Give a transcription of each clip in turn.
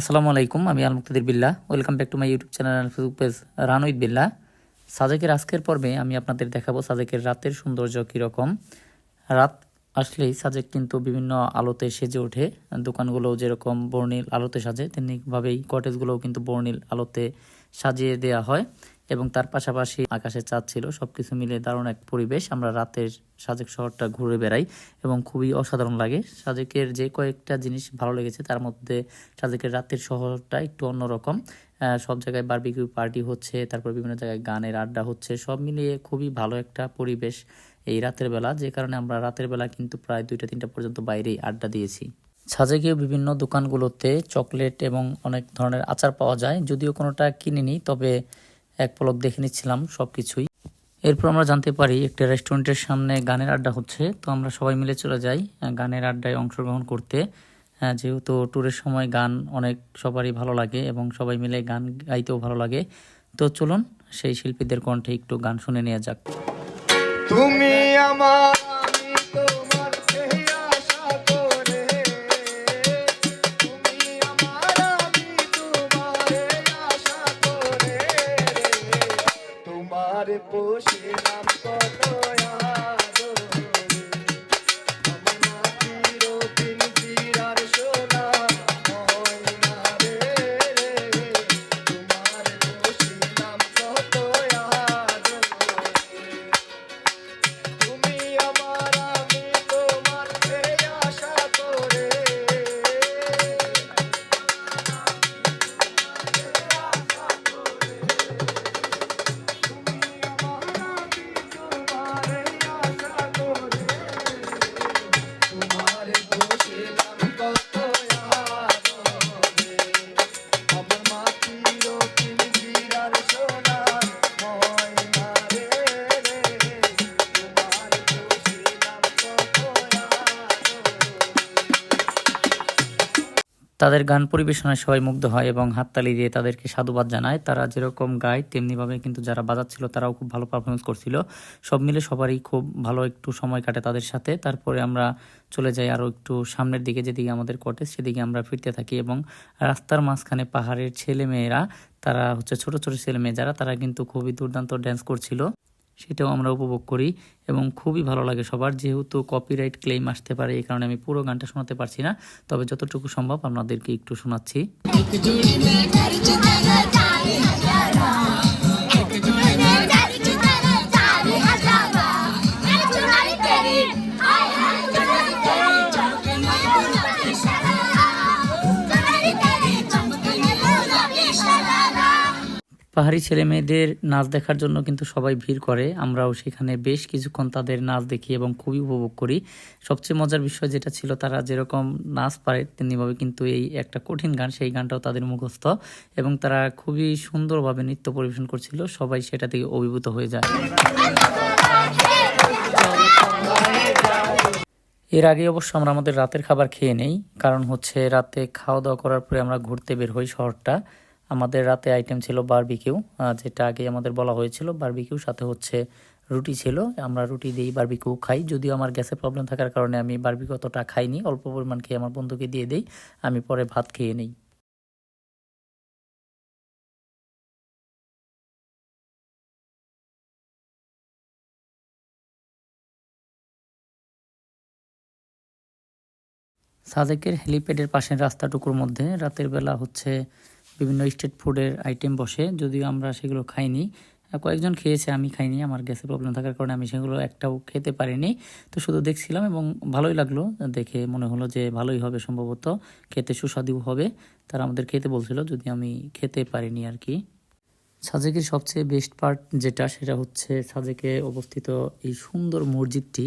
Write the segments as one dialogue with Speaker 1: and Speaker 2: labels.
Speaker 1: আসসালামু আলাইকুম, আমি Al Muktadir Billah welcome back to my YouTube channel Facebook page run with Billa. সাজেকের আজকের পর্বে আমি আপনাদের দেখাবো সাজেকের রাতের সৌন্দর্য কীরকম। রাত আসলেই সাজেক কিন্তু বিভিন্ন আলোতে সেজে ওঠে। দোকানগুলোও যেরকম বর্ণিল আলোতে সাজে, তেমনিভাবেই কটেজগুলোও কিন্তু বর্ণিল আলোতে সাজিয়ে দেওয়া হয়। এবং তার পাশাপাশি আকাশে চাঁদ ছিল সব কিছু মিলে দারুণ এক পরিবেশ। আমরা রাতের সাজেক শহরটা ঘুরে বেড়াই এবং খুবই অসাধারণ লাগে। সাজেকের যে কয়েকটা জিনিস ভালো লেগেছে, তার মধ্যে সাজেকের রাতের শহরটা একটু অন্যরকম। সব জায়গায় বারবিকিউ পার্টি হচ্ছে, তারপর বিভিন্ন জায়গায় গানের আড্ডা হচ্ছে, সব মিলিয়ে খুবই ভালো একটা পরিবেশ এই রাতের বেলা, যে কারণে আমরা রাতের বেলা কিন্তু প্রায় দুইটা, তিনটা পর্যন্ত বাইরেই আড্ডা দিয়েছি। সাজেকেও বিভিন্ন দোকানগুলোতে চকলেট এবং অনেক ধরনের আচার পাওয়া যায়। যদিও কোনোটা কিনিনি, তবে এক পলক দেখে নিচ্ছিলাম সব কিছুই এরপর আমরা জানতে পারি একটি রেস্টুরেন্টের সামনে গানের আড্ডা হচ্ছে, তো আমরা সবাই মিলে চলে যাই গানের আড্ডায় অংশগ্রহণ করতে। যেহেতু ট্যুরের সময় গান অনেক সবারই ভালো লাগে এবং সবাই মিলে গান গাইতেও ভালো লাগে, তো চলুন সেই শিল্পীদের কণ্ঠে একটু গান শুনে নেওয়া যাক।
Speaker 2: তুমি আমার
Speaker 1: তাদের গান পরিবেশনায় সবাই মুগ্ধ হয় এবং হাততালি দিয়ে তাদেরকে সাধুবাদ জানায়। তারা যেরকম গায় তেমনিভাবে কিন্তু যারা বাজাচ্ছিল, তারাও খুব ভালো পারফরমেন্স করছিল। সব মিলে সবারই খুব ভালো একটু সময় কাটে তাদের সাথে। তারপরে আমরা চলে যাই আরও একটু সামনের দিকে, যেদিকে আমাদের কটেজ সেদিকে আমরা ফিরতে থাকি এবং রাস্তার মাঝখানে পাহাড়ের ছেলে মেয়েরা তারা হচ্ছে ছোট ছোট ছেলে মেয়ে যারা, তারা কিন্তু খুবই দুর্দান্ত ড্যান্স করছিল। সেটাও আমরা উপভোগ করি এবং খুবই ভালো লাগে সবার। যেহেতু কপিরাইট ক্লেম আসতে পারে, এই কারণে আমি পুরো গানটা শোনাতে পারছি না। তবে যতটুকু সম্ভব আপনাদেরকে একটু শোনাচ্ছি। পাহাড়ি ছেলে মেয়েদের নাচ দেখার জন্য কিন্তু সবাই ভিড় করে। আমরাও সেখানে বেশ কিছুক্ষণ তাদের নাচ দেখি এবং খুবই উপভোগ করি। সবচেয়ে মজার বিষয় যেটা ছিল, তারা যেরকম নাচ পারে, তেমনিভাবে কিন্তু এই একটা কঠিন গান, সেই গানটাও তাদের মুখস্থ এবং তারা খুবই সুন্দরভাবে নৃত্য পরিবেশন করছিল। সবাই সেটা থেকে অভিভূত হয়ে যায়। এর আগে অবশ্য আমরা আমাদের রাতের খাবার খেয়ে নেই, কারণ হচ্ছে রাতে খাওয়া দাওয়া করার পরে আমরা ঘুরতে বের হই শহরটা। আমাদের রাতে আইটেম ছিল বারবিকিউ যেটা আগে আমাদের বলা হয়েছিল। বারবিকিউ সাথে হচ্ছে রুটি ছিল। আমরা রুটি দিয়েই বারবিকিউ খাই। যদিও আমার গ্যাসের প্রবলেম থাকার কারণে আমি বারবিকিউ অতটা খাইনি। অল্প পরিমাণ খেয়ে আমার বন্ধুকে দিয়ে দেই। আমি পরে ভাত খেয়ে নিই। সাজেকের হেলিপ্যাডের পাশের রাস্তাটুকুর মধ্যে রাতের বেলা হচ্ছে বিভিন্ন স্ট্রিট ফুডের আইটেম বসে, যদিও আমরা সেগুলো খাইনি। কয়েকজন খেয়েছে, আমি খাইনি, আমার গ্যাসের প্রবলেম থাকার কারণে আমি সেগুলো একটাও খেতে পারিনি। তো শুধু দেখছিলাম এবং ভালোই লাগল, দেখে মনে হলো যে ভালোই হবে সম্ভবত, খেতে সুস্বাদু হবে। তারা আমাদের খেতে বলছিল, যদি আমি খেতে পারিনি আর কি। সাজেকের সবচেয়ে বেস্ট পার্ট যেটা, সেটা হচ্ছে সাজেকে অবস্থিত এই সুন্দর মসজিদটি।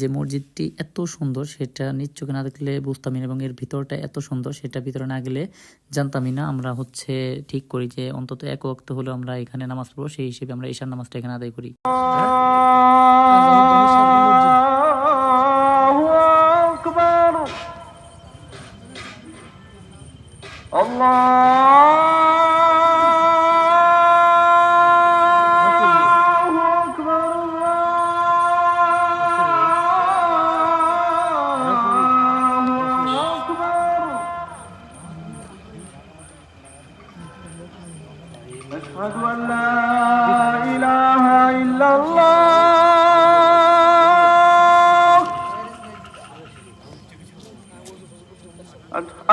Speaker 1: যে মসজিদটি এত সুন্দর, সেটা নিচ চোখে না দেখলে বুঝতামই না এবং এর ভিতরটা এত সুন্দর, সেটা ভিতরে না গেলে জানতামই না। আমরা হচ্ছে ঠিক করি যে অন্তত এক অক্ত হলো আমরা এখানে নামাজ পড়ব, সেই হিসেবে আমরা ঈশান নামাজটা এখানে আদায় করি।
Speaker 2: Allah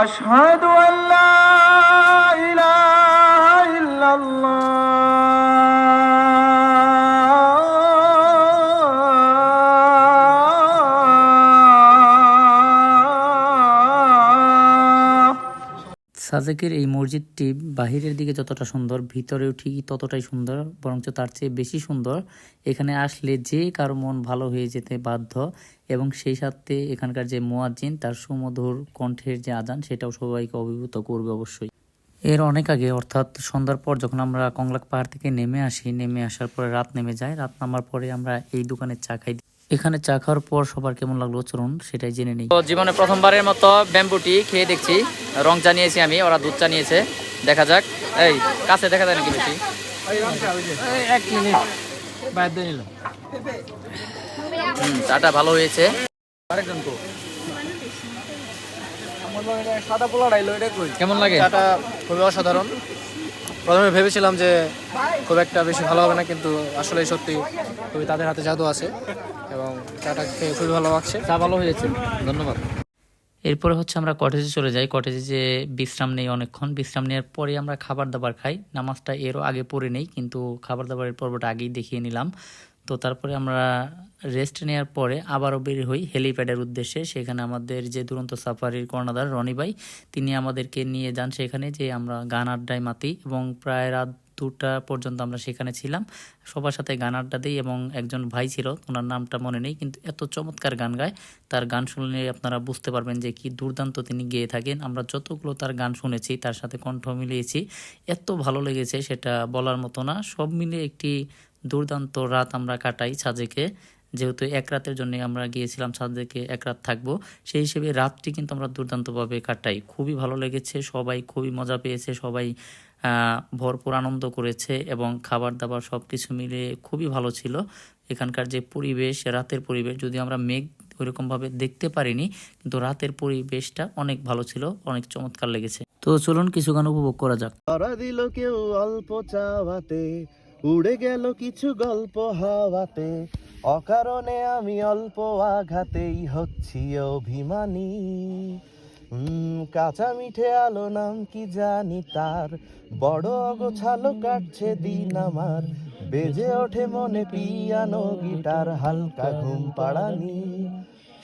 Speaker 2: أشهد أن لا
Speaker 1: সাজেকের এই মসজিদটি বাহিরের দিকে যতটা সুন্দর ভিতরেও ঠিকই ততটাই সুন্দর, বরঞ্চ তার চেয়ে বেশি সুন্দর। এখানে আসলে যে কারও মন ভালো হয়ে যেতে বাধ্য এবং সেই সাথে এখানকার যে মোয়াজ্জিন, তার সুমধুর কণ্ঠের যে আজান, সেটাও সবাইকে অভিভূত করবে অবশ্যই। এর অনেক আগে, অর্থাৎ সন্ধ্যার পর যখন আমরা কংলাক পাহাড় থেকে নেমে আসি, নেমে আসার পরে রাত নেমে যায়। রাত নামার পরে আমরা এই দোকানের চা খাই। এখানে চা খাওয়ার পর সবার কেমন লাগল চলুন সেটাই জেনে নিই। জীবনে প্রথমবারের মতো ব্যাম্বুটি খেয়ে দেখছি। রং চা নিয়েছি আমি ওরা দুধ চা নিয়েছে। দেখা যাক। এই কাছে দেখা যায় নাকি বেশি?
Speaker 3: এক মিনিট দিয়ে নিল
Speaker 1: চাটা ভালো হয়েছে।
Speaker 3: আরেকজন কো। সাদা পোলা ডাইলো এটা কই? কেমন লাগে?
Speaker 4: চাটা খুবই অসাধারণ। প্রথমে ভেবেছিলাম যে খুব একটা বেশি ভালো হবে না কিন্তু আসলে সত্যি খুবই তাদের হাতে জাদু আছে। চাটা খেয়ে খুবই ভালো লাগছে।
Speaker 3: চা ভালো হয়েছে ধন্যবাদ।
Speaker 1: এরপরে হচ্ছে আমরা কটেজে চলে যাই। কটেজে যে বিশ্রাম নেই অনেকক্ষণ। বিশ্রাম নেওয়ার পরে আমরা খাবার দাবার খাই। নামাজটা এরও আগে পড়ে নেই কিন্তু খাবার দাবারের পর্বটা আগেই দেখিয়ে নিলাম। তো তারপরে আমরা রেস্ট নেওয়ার পরে আবারও বের হই হেলিপ্যাডের উদ্দেশ্যে। সেখানে আমাদের যে দুরন্ত সাফারির কর্ণধার রনি ভাই তিনি আমাদেরকে নিয়ে যান সেখানে যে আমরা গান আড্ডায় মাতি এবং প্রায় রাত দুটা পর্যন্ত আমরা সেখানে ছিলাম। সবার সাথে গান আড্ডা দিই এবং একজন ভাই ছিল, ওনার নামটা মনে নেই, কিন্তু এত চমৎকার গান গায়। তার গান শুনলে আপনারা বুঝতে পারবেন যে কি দুর্দান্ত তিনি গেয়ে থাকেন। আমরা যতগুলো তার গান শুনেছি, তার সাথে কণ্ঠ মিলিয়েছি, এত ভালো লেগেছে সেটা বলার মতো না। সব মিলে একটি দুর্দান্ত রাত আমরা কাটাই সাজেকে। যেহেতু এক রাতের জন্য আমরা গিয়েছিলাম, সাজেকে এক রাত থাকব। সেই হিসেবে রাতটি কিন্তু আমরা দুর্দান্তভাবে কাটাই। খুবই ভালো লেগেছে, সবাই খুবই মজা পেয়েছে, সবাই ভরপুর আনন্দ করেছে এবং খাবার দাবার সব কিছু মিলে খুবই ভালো ছিল। এখানকার যে পরিবেশ, রাতের পরিবেশ যদি আমরা মেঘ ওইরকমভাবে দেখতে পারিনি, কিন্তু রাতের পরিবেশটা অনেক ভালো ছিল, অনেক চমৎকার লেগেছে। তো চলুন কিছু গান উপভোগ করা যাক।
Speaker 5: দিল কেউ অল্প চাওয়াতে, উড়ে গেল কিছু গল্প হাওয়াতে। অকারণে আমি অল্প আঘাতেই হচ্ছি অভিমানী। কাঁচা মিঠে আলো নাম কি জানি তার? বড় অগোছালো কাটছে দিন আমার। বেজে ওঠে মনে পিয়ানো গিটার হালকা ঘুম পাড়ানি।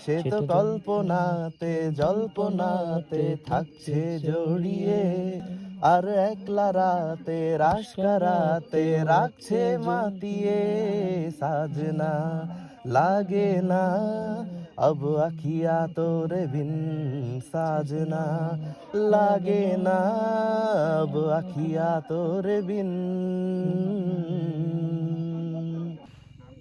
Speaker 5: সে তো কল্পনাতে জল্পনাতে থাকছে জড়িয়ে। আর একলা রাতে রাতে রাখছে মাতিয়ে। সাজনা লাগে না। अब अखिया तोरे बिन साजना लागे ना। अब अखिया तोरे बिन।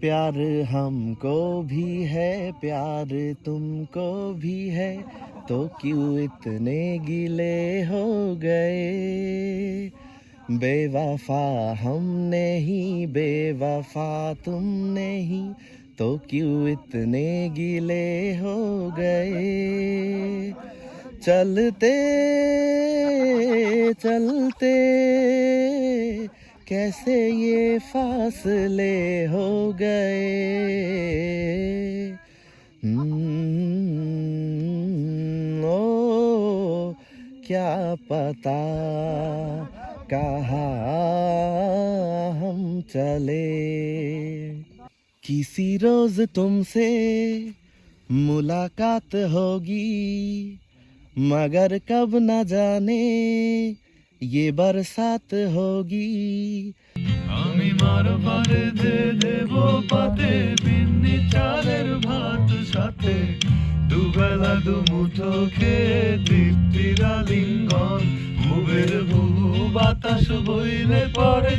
Speaker 5: प्यार हमको भी है, प्यार तुमको भी है तो क्यों इतने गिले हो गए? बेवफा हम नहीं बेवफा तुम नहीं तो क्यों इतने गीले हो गए? चलते चलते कैसे ये फासले हो गए? हम्म, ओ क्या पता कहा हम चले? किसी रोज तुमसे मुलाकात होगी मगर कब न जाने ये बरसात होगी
Speaker 6: আমি মার পারে দে দেব পাতে বিন্নি চালের ভাত সাথে দুবেলা দুমুঠো খেয়ে তৃপ্তির লিঙ্গন ভুবের বহু বাতাস বইলে পরে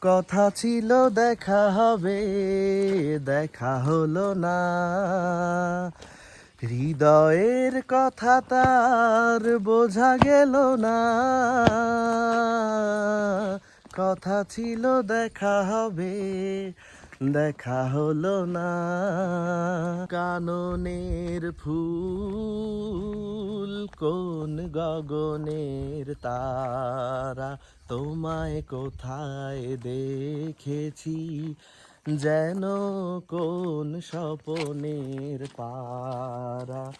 Speaker 5: কথা ছিল দেখা হবে দেখা হলো না। হৃদয়ের কথা তার বোঝা গেল না। কথা ছিল, দেখা হবে, দেখা হলো না। কাননের ফুল কোন গগনের তারা, তোমায় কোথায় দেখেছি, যেন কোন স্বপনের পারা।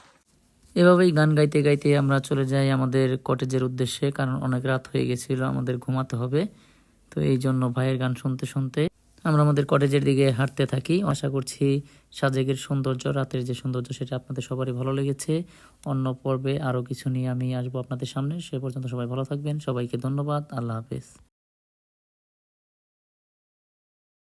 Speaker 1: এভাবেই গান গাইতে গাইতে আমরা চলে যাই আমাদের কটেজের উদ্দেশ্যে, কারণ অনেক রাত হয়ে গেছিল, আমাদের ঘুমাতে হবে। তো এই জন্য ভাইয়ের গান শুনতে শুনতে আমরা আমাদের কটেজের দিকে হাঁটতে থাকি। আশা করছি সাজেকের সৌন্দর্য, রাতের যে সৌন্দর্য সেটা আপনাদের সবারই ভালো লেগেছে। অন্য পর্বে আরও কিছু নিয়ে আমি আসব আপনাদের সামনে। সে পর্যন্ত সবাই ভালো থাকবেন। সবাইকে ধন্যবাদ। আল্লাহ হাফেজ।